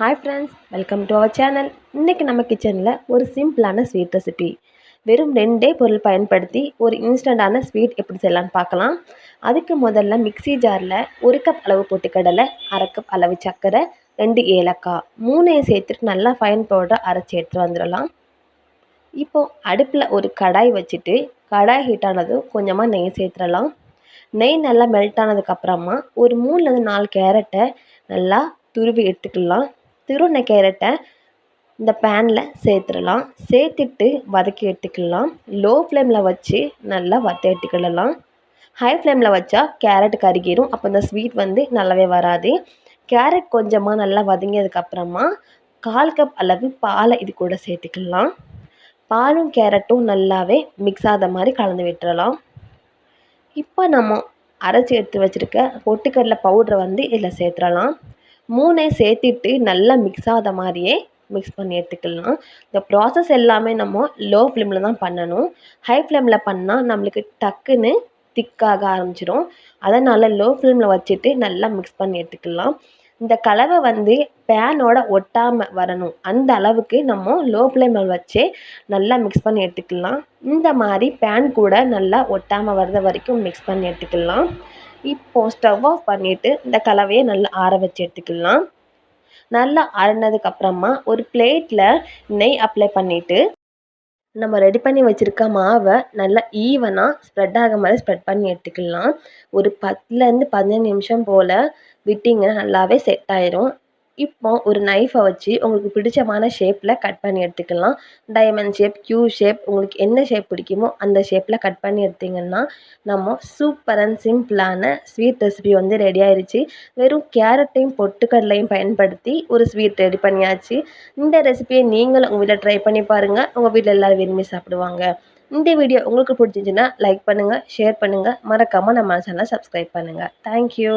Hi friends welcome to our channel இன்றைக்கி நம்ம கிச்சனில் ஒரு சிம்பிளான ஸ்வீட் ரெசிபி வெறும் ரெண்டே பொருள் பயன்படுத்தி ஒரு இன்ஸ்டண்ட்டான ஸ்வீட் எப்படி செய்யலான்னு பார்க்கலாம். அதுக்கு முதல்ல மிக்ஸி ஜாரில் ஒரு கப் அளவு பொட்டுக்கடலை அரை கப் அளவு சர்க்கரை ரெண்டு ஏலக்காய் மூணையும் சேர்த்துட்டு நல்லா ஃபைன் பவுடர் அரைச்சி எடுத்துகிட்டு வந்துடலாம். இப்போது அடுப்பில் ஒரு கடாய் வச்சுட்டு கடாய் ஹீட் ஆனதும் கொஞ்சமாக நெய் சேர்த்துடலாம். நெய் நல்லா மெல்ட் ஆனதுக்கப்புறமா ஒரு மூணுலேருந்து நாலு கேரட்டை நல்லா துருவி எடுத்துக்கலாம். திருண்ண கேரட்டை இந்த பேனில் சேர்த்துடலாம். சேர்த்துட்டு வதக்கி எடுத்துக்கலாம். லோ ஃப்ளேமில் வச்சு நல்லா வத்த எடுத்துக்கிடலாம் ஹை ஃப்ளேமில் வச்சா கேரட் கருகிரும். அப்போ இந்த ஸ்வீட் வந்து நல்லாவே வராது. கேரட் கொஞ்சமாக நல்லா வதங்கியதுக்கப்புறமா கால் கப் அளவு பாலை இது கூட சேர்த்துக்கலாம். பாலும் கேரட்டும் நல்லாவே மிக்ஸ் ஆத மாதிரி கலந்து விட்டுறலாம் இப்போ நம்ம அரைச்சி எடுத்து வச்சுருக்க பொட்டுக்கடலை பவுட்ரை வந்து இதில் சேர்த்துடலாம். மூணையும் சேர்த்திட்டு நல்லா மிக்ஸ் ஆகாத மாதிரியே மிக்ஸ் பண்ணி எடுத்துக்கலாம். இந்த ப்ராசஸ் எல்லாமே நம்ம லோ ஃப்ளேமில் தான் பண்ணணும். ஹை ஃப்ளேமில் பண்ணால் நம்மளுக்கு டக்குன்னு திக்காக ஆரம்பிச்சிடும். அதனால் லோ ஃப்ளேமில் வச்சுட்டு நல்லா மிக்ஸ் பண்ணி எடுத்துக்கலாம். இந்த கலவை வந்து பேனோட ஒட்டாமல் வரணும். அந்த அளவுக்கு நம்ம லோ ஃப்ளேமில் வச்சே நல்லா மிக்ஸ் பண்ணி எடுத்துக்கலாம். இந்த மாதிரி பேன் கூட நல்லா ஒட்டாமல் வர்ற வரைக்கும் மிக்ஸ் பண்ணி எடுத்துக்கலாம். இப்போது ஸ்டவ் ஆஃப் பண்ணிவிட்டு இந்த கலவையை நல்லா ஆற வச்சு எடுத்துக்கலாம். நல்லா ஆறினதுக்கப்புறமா ஒரு பிளேட்டில் நெய் அப்ளை பண்ணிவிட்டு நம்ம ரெடி பண்ணி வச்சுருக்க மாவை நல்லா ஈவனாக ஸ்ப்ரெட் ஆக மாதிரி ஸ்ப்ரெட் பண்ணி எடுத்துக்கலாம். ஒரு பத்துலேருந்து பதினஞ்சு நிமிஷம் போல் விட்டிங்கன்னா நல்லாவே செட் ஆயிரும். இப்போ ஒரு நைஃபை வச்சு உங்களுக்கு பிடிச்சமான ஷேப்பில் கட் பண்ணி எடுத்துக்கலாம். டைமண்ட் ஷேப் க்யூ ஷேப் உங்களுக்கு என்ன ஷேப் பிடிக்குமோ அந்த ஷேப்பில் கட் பண்ணி எடுத்திங்கன்னா நம்ம சூப்பர் அண்ட் சிம்பிளான ஸ்வீட் ரெசிபி வந்து ரெடி ஆயிடுச்சு வெறும் கேரட்டையும் பொட்டுக்கடலையும் பயன்படுத்தி ஒரு ஸ்வீட் ரெடி பண்ணியாச்சு. இந்த ரெசிபியை நீங்களும் உங்கள் வீட்டில் ட்ரை பண்ணி பாருங்கள் உங்கள் வீட்டில் எல்லோரும் விரும்பி சாப்பிடுவாங்க. இந்த வீடியோ உங்களுக்கு பிடிச்சிருந்துச்சின்னா லைக் பண்ணுங்கள் ஷேர் பண்ணுங்கள் மறக்காமல் நம்ம சேனலை சப்ஸ்கிரைப் பண்ணுங்கள் தேங்க்யூ